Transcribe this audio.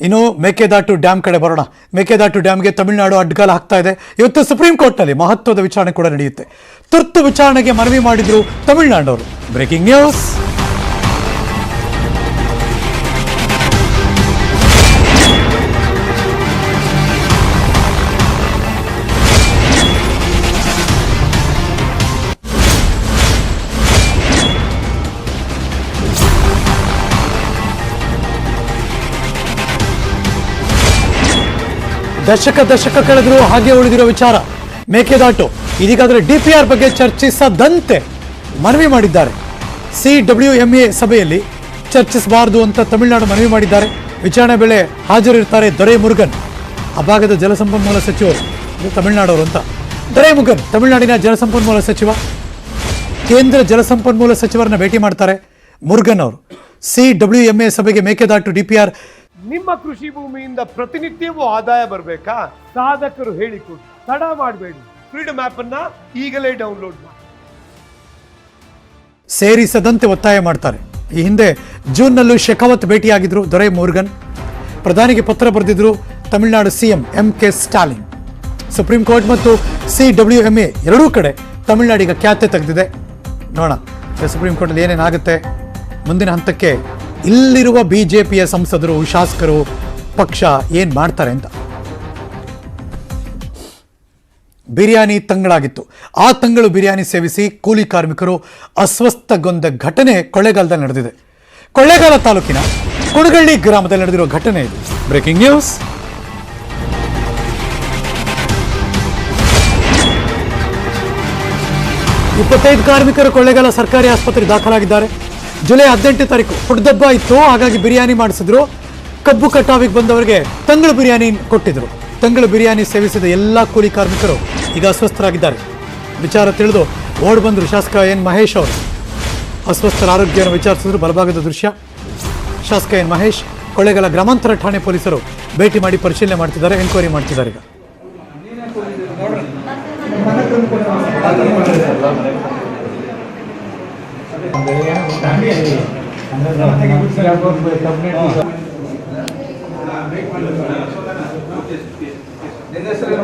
ಇನ್ನು ಮೇಕೆದಾಟು ಡ್ಯಾಮ್ ಕಡೆ ಬರೋಣ. ಮೇಕೆದಾಟು ಡ್ಯಾಮ್ಗೆ ತಮಿಳುನಾಡು ಅಡ್ಡಗಾಲ ಹಾಕ್ತಾ ಇದೆ. ಇವತ್ತು ಸುಪ್ರೀಂ ಕೋರ್ಟ್ನಲ್ಲಿ ಮಹತ್ವದ ವಿಚಾರಣೆ ಕೂಡ ನಡೆಯುತ್ತೆ. ತುರ್ತು ವಿಚಾರಣೆಗೆ ಮನವಿ ಮಾಡಿದ್ರು ತಮಿಳುನಾಡವರು. Breaking news. ದಶಕ ದಶಕ ಕಳೆದರೂ ಹಾಗೆ ಉಳಿದಿರೋ ವಿಚಾರ. ಮೇಕೆದಾಟು ಇದೀಗಾದರೆ ಡಿಪಿಆರ್ ಬಗ್ಗೆ ಚರ್ಚಿಸದಂತೆ ಮನವಿ ಮಾಡಿದ್ದಾರೆ. ಸಿ ಡಬ್ಲ್ಯೂ ಎಂ ಎ ಸಭೆಯಲ್ಲಿ ಚರ್ಚಿಸಬಾರದು ಅಂತ ತಮಿಳುನಾಡು ಮನವಿ ಮಾಡಿದ್ದಾರೆ. ವಿಚಾರಣೆ ವೇಳೆ ಹಾಜರಿರ್ತಾರೆ ದೊರೆ ಮುರುಗನ್ ಆ ಭಾಗದ ಜಲಸಂಪನ್ಮೂಲ ಸಚಿವರು ತಮಿಳುನಾಡವರು ಅಂತ. ದೊರೆ ಮುರುಗನ್ ತಮಿಳುನಾಡಿನ ಜಲಸಂಪನ್ಮೂಲ ಸಚಿವ. ಕೇಂದ್ರ ಜಲಸಂಪನ್ಮೂಲ ಸಚಿವರನ್ನ ಭೇಟಿ ಮಾಡ್ತಾರೆ ಮುರುಗನ್ ಅವರು. ಸಿ ಡಬ್ಲ್ಯೂ ಎಂ ಎ ಸಭೆಗೆ ಮೇಕೆದಾಟು ಡಿಪಿಆರ್ ನಿಮ್ಮ ಕೃಷಿ ಭೂಮಿಯಿಂದ ಪ್ರತಿನಿತ್ಯವೂ ಆದಾಯ ಬರಬೇಕಾ? ಸಾಧಕರು ಹೇಳಿಕೊಡಿ ತಡ ಮಾಡಬೇಡಿ. ಫ್ರೀಡಮ್ ಆಪ್ ಅನ್ನ ಈಗಲೇ ಡೌನ್ಲೋಡ್ ಮಾಡಿ. ಸೇರಿಸದಂತೆ ಒತ್ತಾಯ ಮಾಡ್ತಾರೆ. ಈ ಹಿಂದೆ ಜೂನ್ನಲ್ಲೂ ಶೆಖಾವತ್ ಭೇಟಿಯಾಗಿದ್ರು ದೊರೆ ಮೋರ್ಗನ್. ಪ್ರಧಾನಿಗೆ ಪತ್ರ ಬರೆದಿದ್ರು Tamil Nadu CM M K Stalin. Supreme court ಮತ್ತು ಸಿ ಡಬ್ಲ್ಯೂ ಎಂ ಎ ಎರಡೂ ಕಡೆ ತಮಿಳುನಾಡಿಗೆ ಖ್ಯಾತೆ ತೆಗೆದಿದೆ. ನೋಡೋಣ ಸುಪ್ರೀಂ ಕೋರ್ಟಲ್ಲಿ ಏನೇನಾಗುತ್ತೆ? ಮುಂದಿನ ಹಂತಕ್ಕೆ ಇಲ್ಲಿರುವ ಬಿ ಜೆ ಪಿಯ ಸಂಸದರು ಶಾಸಕರು ಪಕ್ಷ ಏನು ಮಾಡ್ತಾರೆ ಅಂತ? ಬಿರಿಯಾನಿ ತಂಗಳಾಗಿತ್ತು. ಆ ತಂಗಳು ಬಿರಿಯಾನಿ ಸೇವಿಸಿ ಕೂಲಿ ಕಾರ್ಮಿಕರು ಅಸ್ವಸ್ಥಗೊಂಡ ಘಟನೆ ಕೊಳ್ಳೇಗಾಲದಲ್ಲಿ ನಡೆದಿದೆ. ಕೊಳ್ಳೇಗಾಲ ತಾಲೂಕಿನ ಕುಣಗಳ್ಳಿ ಗ್ರಾಮದಲ್ಲಿ ನಡೆದಿರುವ ಘಟನೆ ಇದು. Breaking news. ಇಪ್ಪತ್ತೈದು ಕಾರ್ಮಿಕರು ಕೊಳ್ಳೇಗಾಲ ಸರ್ಕಾರಿ ಆಸ್ಪತ್ರೆಗೆ ದಾಖಲಾಗಿದ್ದಾರೆ. ಜುಲೈ ಹದಿನೆಂಟನೇ ತಾರೀಕು ಹುಡ್ದಬ್ಬ ಇತ್ತು. ಹಾಗಾಗಿ ಬಿರಿಯಾನಿ ಮಾಡಿಸಿದ್ರು. ಕಬ್ಬು ಕಟಾವಿಗೆ ಬಂದವರಿಗೆ ತಂಗಳು ಬಿರಿಯಾನಿ ಕೊಟ್ಟಿದ್ರು. ತಂಗಳು ಬಿರಿಯಾನಿ ಸೇವಿಸಿದ ಎಲ್ಲ ಕೂಲಿ ಕಾರ್ಮಿಕರು ಈಗ ಅಸ್ವಸ್ಥರಾಗಿದ್ದಾರೆ. ವಿಚಾರ ತಿಳಿದು ಓಡ್ ಬಂದರು ಶಾಸಕ ಎನ್ ಮಹೇಶ್ ಅವರು. ಅಸ್ವಸ್ಥರ ಆರೋಗ್ಯವನ್ನು ವಿಚಾರಿಸಿದ್ರು ಬಲಭಾಗದ ದೃಶ್ಯ. ಶಾಸಕ ಎನ್ ಮಹೇಶ್, ಕೊಳ್ಳೇಗಾಲ ಗ್ರಾಮಾಂತರ ಠಾಣೆ ಪೊಲೀಸರು ಭೇಟಿ ಮಾಡಿ ಪರಿಶೀಲನೆ ಮಾಡ್ತಿದ್ದಾರೆ ಎನ್ಕ್ವೈರಿ ಮಾಡ್ತಿದ್ದಾರೆ ಈಗ. ನಿನ್ನ ಹೆಸರೇನಮ್ಮ